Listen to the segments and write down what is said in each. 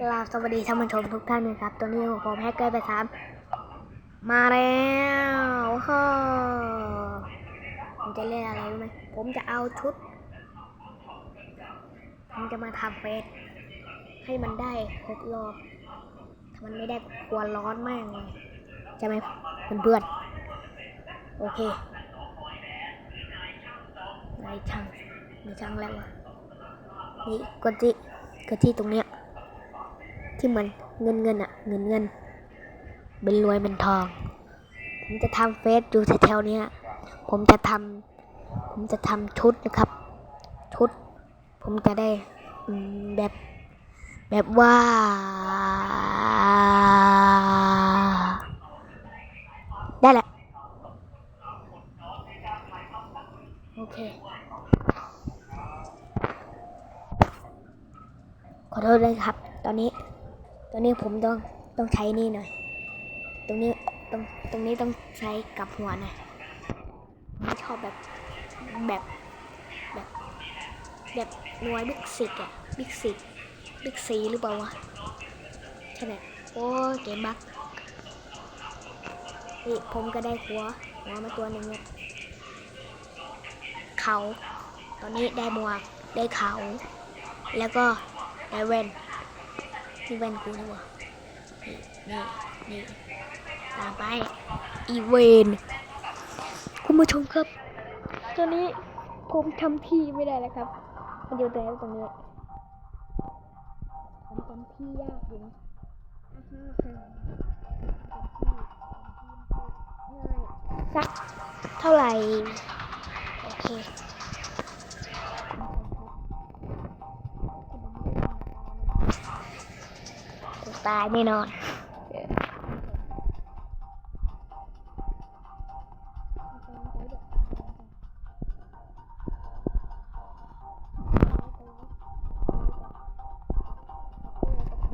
กราบสวัสดีท่านผู้ชมทุกท่านนะครับ ตัวนี้ผมแฮกเกอร์ไปสามมาแล้วฮ่อผมจะเล่นอะไรรู้ไหมผมจะเอาชุด ผมจะมาทำเฟสให้มันได้ครบรอบถ้ามันไม่ได้กลัวร้อนมากเลยใช่ไหมเพื่อนๆโอเคในช่างในช่างแล้วนี่กดที่ กดที่ตรงเนี้ย ที่มือนเงินเงินอะเงินเงิน เป็นรวยเป็นทอง ผมจะทำเฟซอยู่แถวๆเนี้ย ผมจะทำผมจะทำชุดนะครับ ชุด ผมจะได้แบบ แบบว่าได้แหละ โอเค อโทษด้วยครับ ตอนนี้ ตอนนี้ผมต้องต้องใช้นี่หน่อย ตรงนี้ตรงตรงนี้ต้องใช้กับหัวหน่อยไม่ชอบแบบแบบแบบแบบหน่วยบิ๊กซิกอะบิ๊กซิกบิ๊กซีหรือเปล่าวะใช่ไหมโอ้เกมบักนี่ผมก็ได้หัวหัวมาตัวหนึ่งเนี่ยเขา ตอนนี้ได้หมวกได้เขา แล้วก็ ได้แว่นนี่แว่นกูนี่หวะนี่นี่นี่ตามไป อีเวนคุณผู้ชมครับ ตอนนี้ผมทำที่ไม่ได้แล้วครับ มันอยู่ตรงไหนตรงนี้ผมจำที่ยากอยู่นะอ่าฮะฮะจำที่จำที่ง่ายสักเท่าไหร่ โอเค ตายแน่นอน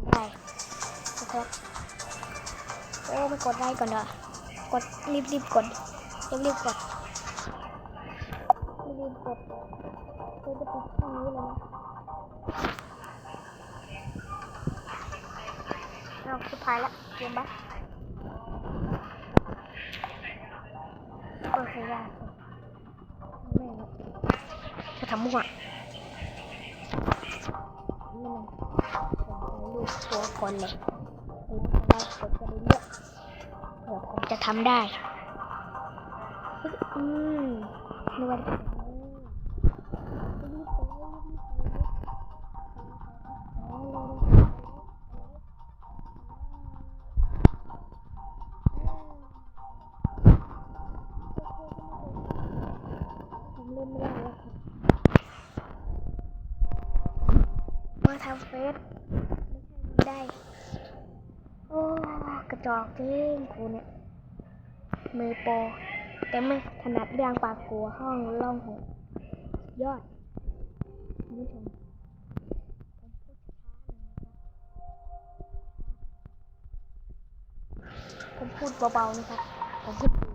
ได้นะครับโอ้ไม่กดได้ก่อนเด้อกดรีบรีบกดรีบรีบกดรีบรีบกดเราจะกดตรงนี้เลยนะ เอาสุดท้ายละเกมบัสโอเคได้ไม่นะจะทำมั่วนี่มันลูกตัวคนเลยแล้วผมจะได้เลือกเดี๋ยวผมจะทำได้ อืมนวล ทำเฟซไม่ได้ โอ้ กระจอกจริงครูเนี่ย มือโปรแต่ไม่ถนัดเรื่องปากกัวห้องล่องหนยอดคุณผู้ชมผมพูดช้าหน่อยนะครับผมพูดเบาๆนะครับ ผมพูด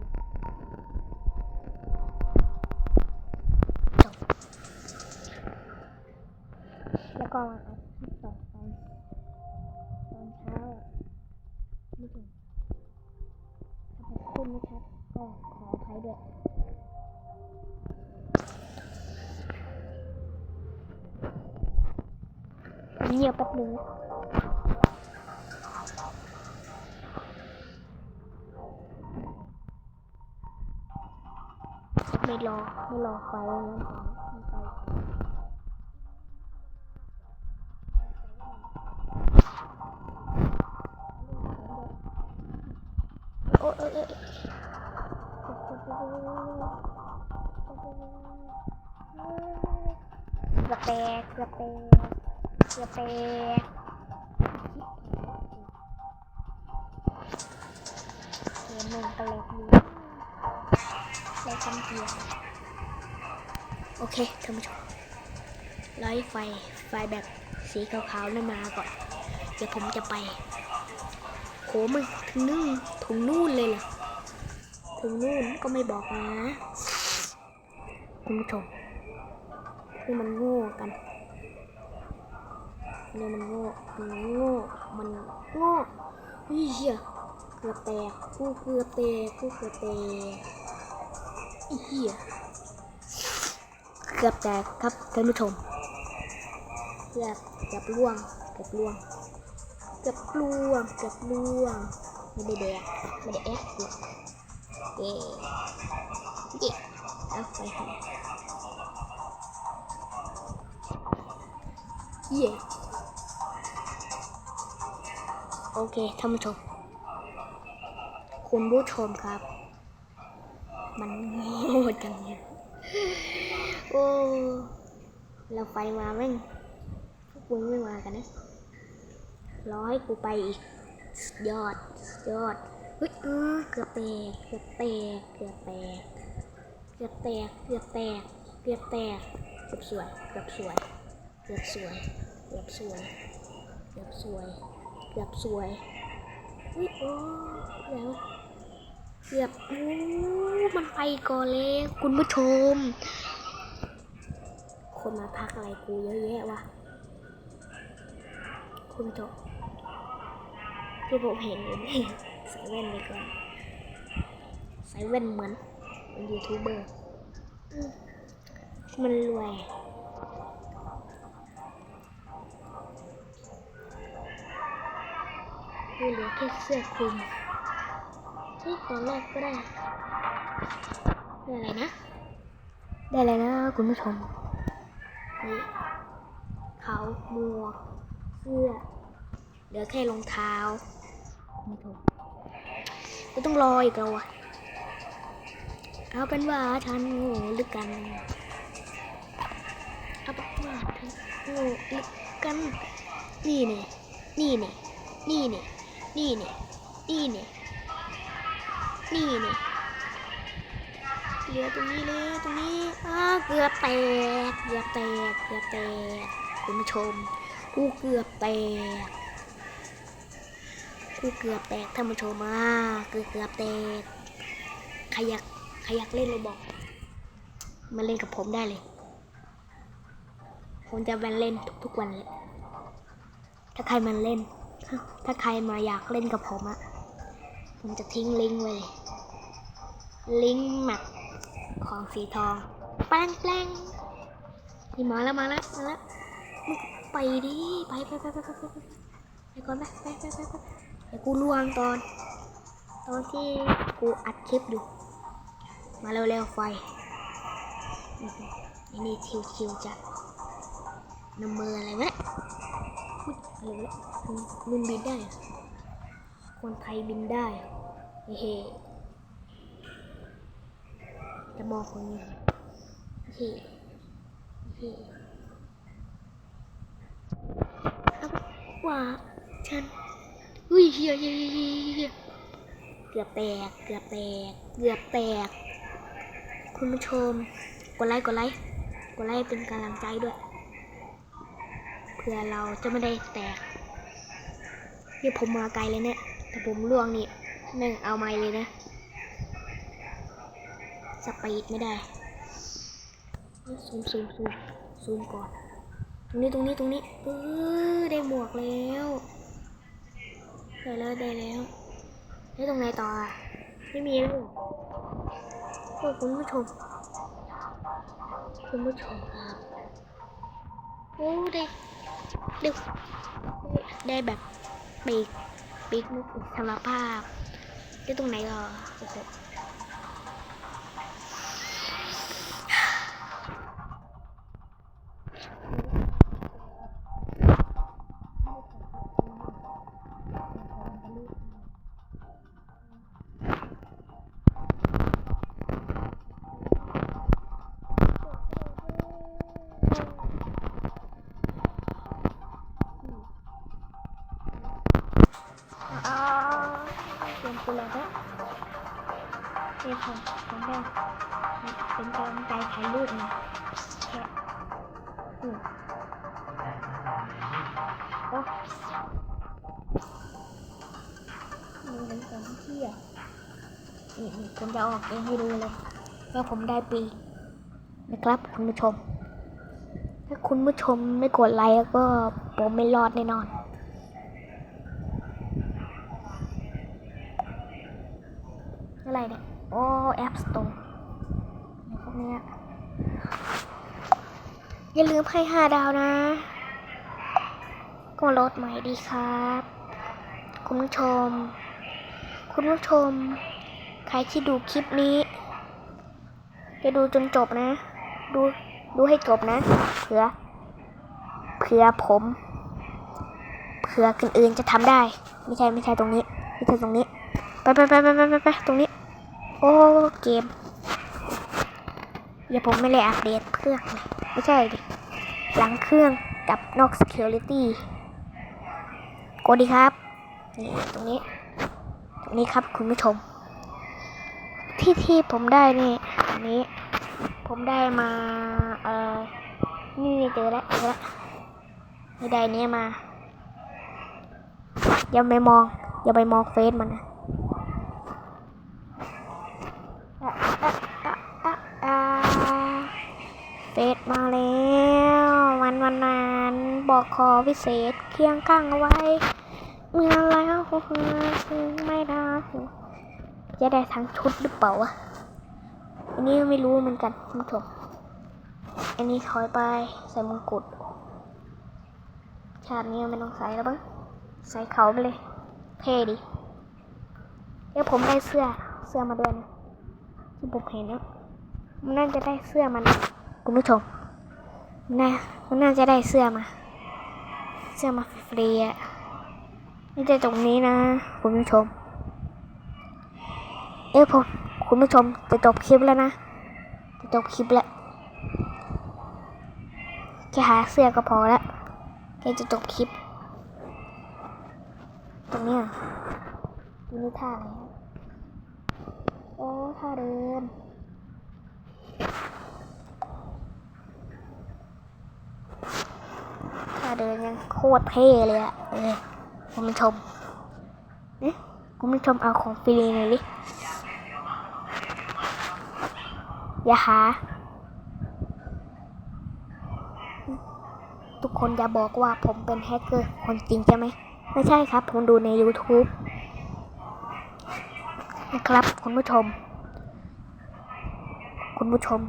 เงียบแป๊บนึงไม่รอไม่รอไฟแล้วนะโอ้ยเอ้ยเอ้ยกระแตกกระแตก กระแตกเกมหนึ่งกระเล็กดีแล้วคำเดียวโอเคท่านผู้ชมไล่ไฟไฟแบบสีขาวๆนั่นมาก่อน เดี๋ยวผมจะไป โหมึงถึงนู่นถึงนู่นเลยเหรอถึงนู่นก็ไม่บอกนะคุณผู้ชมที่มันโง่กัน เนี่ยมันโง่มันโง่มันโง่เฮ้ยเหี้ยเกือบแตกกูเกือบแตกกูเกือบแตกอ้เหี้ยเกือบแตกครับท่านผู้ชมเกือบเกือบล่วงเกือบล่วงเกือบล่วงเกือบล่วงไม่ได้แดกไม่ได้แอกเกือบเย่เย่เอาไปเย่ โอเคท่านผู้ชม คุณผู้ชมครับ มันโง่จังเลยโอ้เราไฟมาแม่งพวกมึงไม่มากันนะรอให้กูไปอีก ยอดสุดยอดเฮ้ยเออเกือบแตกเกือบแตกเกือบแตกเกือบแตกเกือบแตกเกือบแตกเกือบสวยเกือบสวยเกือบสวยเกือบสวยเกือบสวย เกือบสวยเฮ้ยโอ้แล้วเกือบโอ้มันไปก่อนเลยคุณผู้ชม คนมาพักอะไรกูเยอะแยะวะคุณผู้ชมที่ผมเห็นอยู่นี่ใส่แว่นไปก่อนใส่แว่นเหมือนเป็นยูทูบเบอร์มันรวย กูเหลือแค่เสื้อคลุมเฮ้ยตอนแรกก็ได้ได้อะไรนะ ได้อะไรนะคุณผู้ชมนี่เขาหมวกเสื้อ เหลือแค่รองเท้า ไม่ถูกก็ต้องรออีกแล้ววะเอาเป็นว่าฉันโง่หรือกันเอาเป็นว่าฉันโง่หรือกัน นี่เนี่ยนี่เนี่ยนี่เนี่ย นี่เนี่ยนี่เนี่ยนี่นี่เหลือตรงนี้เลยตรงนี้อ้าเกือบแตกเกือบแตกเกือบแตกคุณผู้ชมกูเกือบแตกกูเกือบแตกท่านผู้ชมอะเกือบเกือบแตกใครอยากใครอยากเล่นโรบอกมาเล่นกับผมได้เลย ผมจะมาเล่นทุกๆวันเลยถ้าใครมาเล่น ถ้าใครมาอยากเล่นกับผมอะผมจะทิ้งลิงก์ไว้ลิงก์แมปของสีทอง แป้งแป้งนี่มาแล้วมาแล้วมาแล้วไปดิไปไปไปไปไปไปไปก่อนไปไปไปไปไปเดี๋ยวกูล่วงตอน ตอนที่กูอัดคลิปอยู่ มาเร็วๆไฟอื้อหือไอ้นี่ชิวๆจัดน้ำมืออะไรไรวะมั นมันบินได้ คนไทยบินได้ เฮ้จะมองคนนี้เฮ้เฮ้ว่าฉันอุ้ยเฮียเฮียเฮียเฮียเฮียเกือบแตก เกือบแตก เกือบแตก คุณผู้ชม กดไลค์ กดไลค์ กดไลค์เป็นกำลังใจด้วย พื่อเราจะไม่ได้แตกนี่ผมมาไกลเลยเนี่ยแต่ผมล่วงนี่แม่งเอาไม่เลยนะ สปีดไม่ได้ซูมซูมซูมซูมก่อน ตรงนี้ตรงนี้ตรงนี้เออได้หมวกแล้วได้แล้วได้แล้วแล้วตรงไหนต่ออะไม่มีแล้วเหรอโอ้คุณผู้ชมคุณผู้ชมครับโอ้ได้ ได้ได้แบบปีกปีกมุกสารภาพที่ตรงไหนก็โอ้โห เตรียมตัวแล้วนะเตรียมผมผมได้เป็นกำลังใจถ่ายรูปนะแค่อืมโอ้มันเป็นของที่อะนี่ผมจะออกเองให้ดูเลยว่าผมได้ปีนะครับคุณผู้ชม ถ้าคุณผู้ชมไม่กดไลค์ก็ผมไม่รอดแน่นอน อะไรเนี่ย โอ้แอปสโตร์อะไรพวกเนี้ยอย่าลืมให้ห้าดาวนะก็ลดใหม่ดีครับ คุณผู้ชม คุณผู้ชม ใครที่ดูคลิปนี้ จะดูจนจบนะ ดูดูให้จบนะ เผื่อ เผื่อผม เผื่อคนอื่นจะทำได้ ไม่ใช่ไม่ใช่ตรงนี้ ไม่ใช่ตรงนี้ ไปไปไปไปไปไปไปตรงนี้ โอ้เกมอย่าผมไม่เลยอัปเดตเครื่องเลยไม่ใช่ดิหลังเครื่องกับนอก security กดดีครับ นี่ตรงนี้ ตรงนี้ครับคุณผู้ชม ที่ที่ผมได้นี่อันนี้ ผมได้มาเอ่อนี่เจอแล้วเจอแล้วนี่ได้นี้มา อย่าไปมอง อย่าไปมองเฟซมันนะอะอะอะอะ เฟซมาแล้ว วันวันนั้นบอกขอพิเศษเคียงข้างเอาไว้ เมื่อแล้วซึ่งไม่ได้จะได้ทั้งชุดหรือเปล่าวะอันนี้ไม่รู้เหมือนกันคุณผู้ชมอันนี้ถอยไปใส่มงกุฎชาตินี้ไม่ต้องใส่แล้วบ้างใส่เขาไปเลย เท่ดิเดี๋ยวผมได้เสื้อเสื้อมาด้วยนะที่ผมเห็นนะมันน่าจะได้เสื้อมัน คุณผู้ชมนน่มันน่าจะได้เสื้อมา เสื้อมาฟรีอะนี่จะตรงนี้นะ คุณผู้ชม เอ้ยผมคุณผู้ชมจะจบคลิปแล้วนะจะจบคลิปแล้วแค่หาเสื้อก็พอแล้วแค่จะจบคลิป ตรงนี้ยนี่ท่าอะไรโอ้ท่าเดิน ท่า เดินยังโคตรเท่เลยอะเออคุณผู้ชมนี่คุณผู้ชมเอาของฟรีหน่อยดิ อย่าหา ทุกคนอย่าบอกว่าผมเป็นแฮกเกอร์คนจริงใช่ไหม ไม่ใช่ครับ ผมดูใน YouTube นะครับ คุณผู้ชม คุณผู้ชม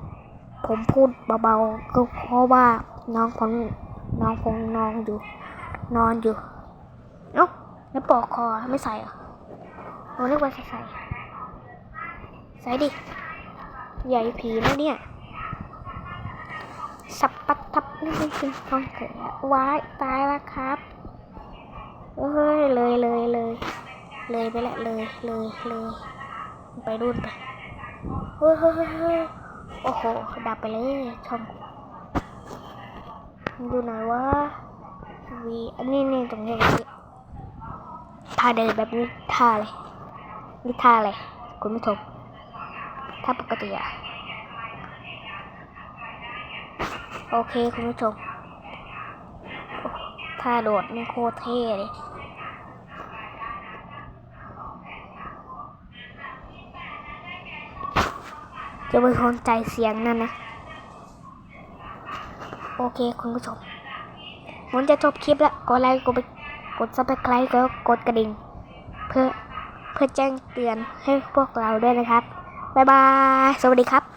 ผมพูดเบาๆ ก็เพราะว่าน้องผม น้องคงนอนอยู่ นอนอยู่ เอ้าแล้วปลอกคอไม่ใส่เหรอผมนึกว่าจะใส่ ใส่ดิ ใหญ่ผีนะเนี่ย สับปัดทับนี่เป็นฟองเขือว้ายตายแล้วครับเอ้ยเลยเลยเลย เลยไปละเลยเลยเลยไปรุ่นไปเฮ้ยเฮ้ยเฮ้ยเฮ้ยโอ้โหดับไปเลยช่อง ดูหน่อยว่าวีอันนี้นี่ตรงนี้ท่าเดินแบบนี้ท่าเลยนี่ท่าอะไรคุณผู้ชมท่าปกติอะโอเคคุณผู้ชมโอ้ท่าโดดนี่โคตรเท่เลยจะไปสนใจเสียงนั่นนะ โอเคคุณผู้ชมผมจะจบคลิปแล้วกดไลค์กดไปกดซับสไครต์แล้วกดกระดิ่ง เพื่อเพื่อแจ้งเตือนให้พวกเราด้วยนะครับ บ๊ายบาย สวัสดีครับ